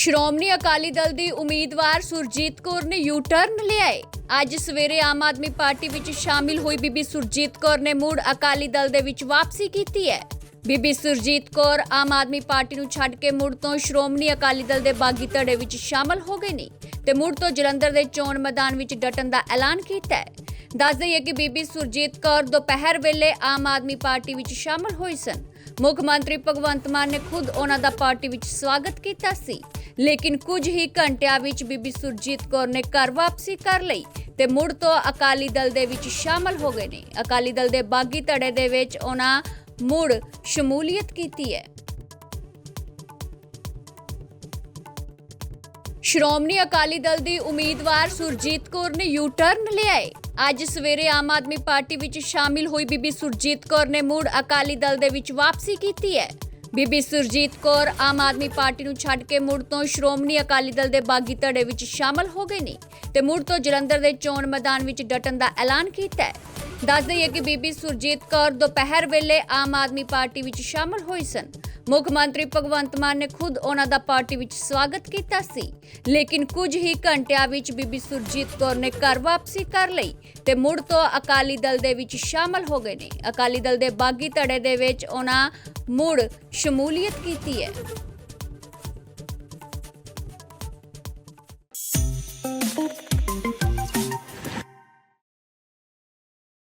ਸ਼੍ਰੋਮਣੀ ਅਕਾਲੀ ਦਲ ਦੀ ਉਮੀਦਵਾਰ ਸੁਰਜੀਤ ਕੌਰ ਨੇ U turn ਲਿਆਏ। ਅੱਜ ਸਵੇਰੇ ਆਮ ਆਦਮੀ ਪਾਰਟੀ ਵਿੱਚ ਸ਼ਾਮਿਲ ਹੋਈ ਬੀਬੀ ਸੁਰਜੀਤ ਕੌਰ ਨੇ ਮੁੜ ਅਕਾਲੀ ਦਲ ਦੇ ਵਿੱਚ ਵਾਪਸੀ ਕੀਤੀ ਹੈ। ਬੀਬੀ ਸੁਰਜੀਤ ਕੌਰ ਆਮ ਆਦਮੀ ਪਾਰਟੀ ਨੂੰ ਛੱਡ ਕੇ ਮੁੜ ਤੋਂ ਸ਼੍ਰੋਮਣੀ ਅਕਾਲੀ ਦਲ ਦੇ ਬਾਗੀ ਧੜੇ ਵਿੱਚ ਸ਼ਾਮਲ ਹੋ ਗਏ ਨੇ ਤੇ ਮੁੜ ਤੋਂ ਜਲੰਧਰ ਦੇ ਚੋਣ ਮੈਦਾਨ ਵਿੱਚ ਡਟਣ ਦਾ ਐਲਾਨ ਕੀਤਾ ਹੈ। ਦੱਸ ਦਈਏ ਕਿ ਬੀਬੀ ਸੁਰਜੀਤ ਕੌਰ ਦੁਪਹਿਰ ਵੇਲੇ ਆਮ ਆਦਮੀ ਪਾਰਟੀ ਵਿੱਚ ਸ਼ਾਮਲ ਹੋਈ ਸਨ। ਮੁੱਖ ਮੰਤਰੀ ਭਗਵੰਤ ਮਾਨ ਨੇ ਖੁਦ ਉਹਨਾਂ ਦਾ ਪਾਰਟੀ ਵਿੱਚ ਸਵਾਗਤ ਕੀਤਾ ਸੀ। ਲੇਕਿਨ ਕੁਝ ਹੀ ਘੰਟਿਆਂ ਵਿੱਚ ਬੀਬੀ ਸੁਰਜੀਤ ਕੌਰ ਨੇ ਘਰ ਵਾਪਸੀ ਕਰ ਲਈ ਤੇ ਮੁੜ ਤੋਂ ਅਕਾਲੀ ਦਲ ਦੇ ਵਿੱਚ ਸ਼ਾਮਲ ਹੋ ਗਏ ਨੇ। ਅਕਾਲੀ ਦਲ ਦੇ ਬਾਗੀ ਧੜੇ ਦੇ ਵਿੱਚ ਉਹਨਾਂ ਮੁੜ ਸ਼ਮੂਲੀਅਤ ਕੀਤੀ ਹੈ। ਸ਼੍ਰੋਮਣੀ ਅਕਾਲੀ ਦਲ ਦੀ ਉਮੀਦਵਾਰ ਸੁਰਜੀਤ ਕੌਰ ਨੇ ਯੂ ਟਰਨ ਲਿਆਏ ਅੱਜ ਸਵੇਰੇ ਆਮ ਆਦਮੀ ਪਾਰਟੀ ਵਿੱਚ ਸ਼ਾਮਿਲ ਹੋਈ ਬੀਬੀ ਸੁਰਜੀਤ ਕੌਰ ਨੇ ਮੁੜ ਅਕਾਲੀ ਦਲ ਦੇ ਵਿੱਚ ਵਾਪਸੀ ਕੀਤੀ ਹੈ। ਬੀਬੀ ਸੁਰਜੀਤ ਕੌਰ ਆਮ ਆਦਮੀ ਪਾਰਟੀ ਨੂੰ ਛੱਡ ਕੇ ਮੁੜ ਤੋਂ ਸ਼੍ਰੋਮਣੀ ਅਕਾਲੀ ਦਲ ਦੇ ਬਾਗੀ ਧੜੇ ਵਿੱਚ ਸ਼ਾਮਲ ਹੋ ਗਏ ਨੇ ਤੇ ਮੁੜ ਤੋਂ ਜਲੰਧਰ ਦੇ ਚੋਣ ਮੈਦਾਨ ਵਿੱਚ ਡਟਣ ਦਾ ਐਲਾਨ ਕੀਤਾ ਹੈ। ਦੱਸ ਦਈਏ ਕਿ ਬੀਬੀ ਸੁਰਜੀਤ ਕੌਰ ਦੁਪਹਿਰ ਵੇਲੇ ਆਮ ਆਦਮੀ ਪਾਰਟੀ ਵਿੱਚ ਸ਼ਾਮਲ ਹੋਈ ਸਨ। ਮੁੱਖ ਮੰਤਰੀ ਭਗਵੰਤ ਮਾਨ ਨੇ ਖੁਦ ਉਹਨਾਂ ਦਾ ਪਾਰਟੀ ਵਿੱਚ ਸਵਾਗਤ ਕੀਤਾ ਸੀ। ਲੇਕਿਨ ਕੁਝ ਹੀ ਘੰਟਿਆਂ ਵਿੱਚ ਬੀਬੀ ਸੁਰਜੀਤ ਕੌਰ ਨੇ ਘਰ ਵਾਪਸੀ ਕਰ ਲਈ ਤੇ ਮੁੜ ਤੋਂ ਅਕਾਲੀ ਦਲ ਦੇ ਵਿੱਚ ਸ਼ਾਮਲ ਹੋ ਗਏ ਨੇ। ਅਕਾਲੀ ਦਲ ਦੇ ਬਾਗੀ ਧੜੇ ਦੇ ਵਿੱਚ ਉਹਨਾਂ ਮੁੜ ਸ਼ਮੂਲੀਅਤ ਕੀਤੀ ਹੈ।